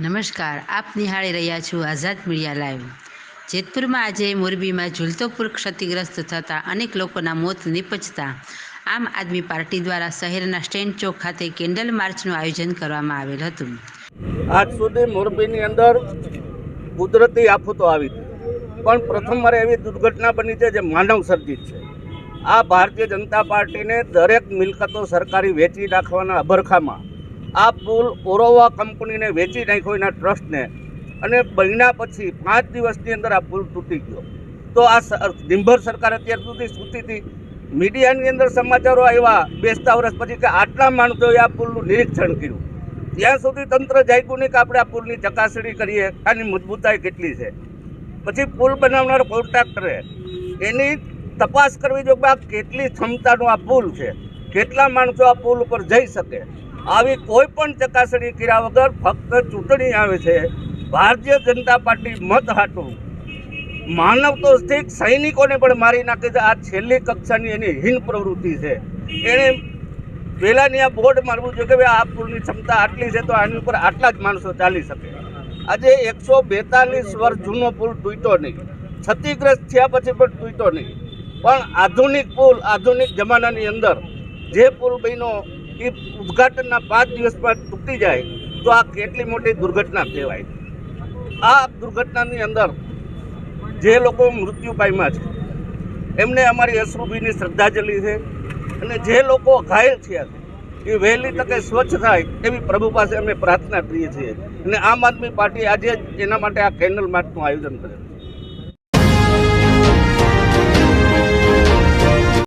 નમસ્કાર, આપ નિહાળી રહ્યા છો આઝાદ મીડિયા લાઈવ. જેતપુરમાં આજે મોરબીમાં ઝૂલતો પુલ ક્ષતિગ્રસ્ત થતાં અનેક લોકોના મોત નિપજતા આમ આદમી પાર્ટી દ્વારા શહેરના સ્ટેન્ડ ચોક ખાતે કેન્ડલ માર્ચનું આયોજન કરવામાં આવેલ હતું. આજ સુધી મોરબીની અંદર કુદરતી આફતો આવી પણ પ્રથમવાર એવી દુર્ઘટના બની છે જે માનવ સર્જિત છે. આ ભારતીય જનતા પાર્ટીને દરેક મિલકતો સરકારી વેચી નાખવાના અભરખામાં આ પુલ ઓરોવા કંપનીને વેચી નાખ્યો એના ટ્રસ્ટને. અને મહિના પછી પાંચ દિવસની અંદર આ પુલ તૂટી ગયો. તો આ નિંભર સરકાર અત્યાર સુધી સૂતી હતી મીડિયાની અંદર સમાચારો આવ્યા બેસતા વર્ષ પછી કે આટલા માણસોએ આ પુલનું નિરીક્ષણ કર્યું. ત્યાં સુધી તંત્ર જાગ્યું નહીં કે આપણે આ પુલની ચકાસણી કરીએ, આની મજબૂતાઈ કેટલી છે. પછી પુલ બનાવનાર કોન્ટ્રાક્ટરે એની તપાસ કરવી કે આ કેટલી ક્ષમતાનો આ પુલ છે. કેટલા માણસો આ પુલ ઉપર જઈ શકે. આવી કોઈ પણ ચકાસણી કર્યા વગર ફક્ત ચૂંટણી આવે છે. ભારતીય જનતા પાર્ટી મત હાટું. માનવ તો સ્થિત સૈનિકોને પણ મારી નાખે છે. આ છેલ્લી કક્ષાની એની હીન પ્રવૃત્તિ છે. એણે પહેલાંની આ બોર્ડ મારવું જોઈએ કે ભાઈ આ પુલની ક્ષમતા આટલી છે તો આની ઉપર આટલા જ માણસો ચાલી શકે. આજે એકસો બેતાલીસ વર્ષ જૂનો પુલ તૂટ્યો નહીં. ક્ષતિગ્રસ્ત થયા પછી પણ તૂટ્યો નહીં. પણ આધુનિક પુલ આધુનિક જમાનાની અંદર જે પુલ બન્યો એ ઉદ્ઘાટનના પાંચ દિવસમાં તૂટી જાય, તો આ કેટલી મોટી દુર્ઘટના કહેવાય. આ દુર્ઘટનાની અંદર જે લોકો મૃત્યુ પામ્યા છે, એમને અમારી અશ્રુભીની શ્રદ્ધાંજલિ છે અને જે લોકો ઘાયલ થયા છે, એ વહેલી તકે સ્વચ્છ થાય એવી પ્રભુ પાસે અમે પ્રાર્થના કરીએ છીએ. અને આમ આદમી પાર્ટી આજે એના માટે આ કેન્ડલ માર્ચનું આયોજન કરે છે.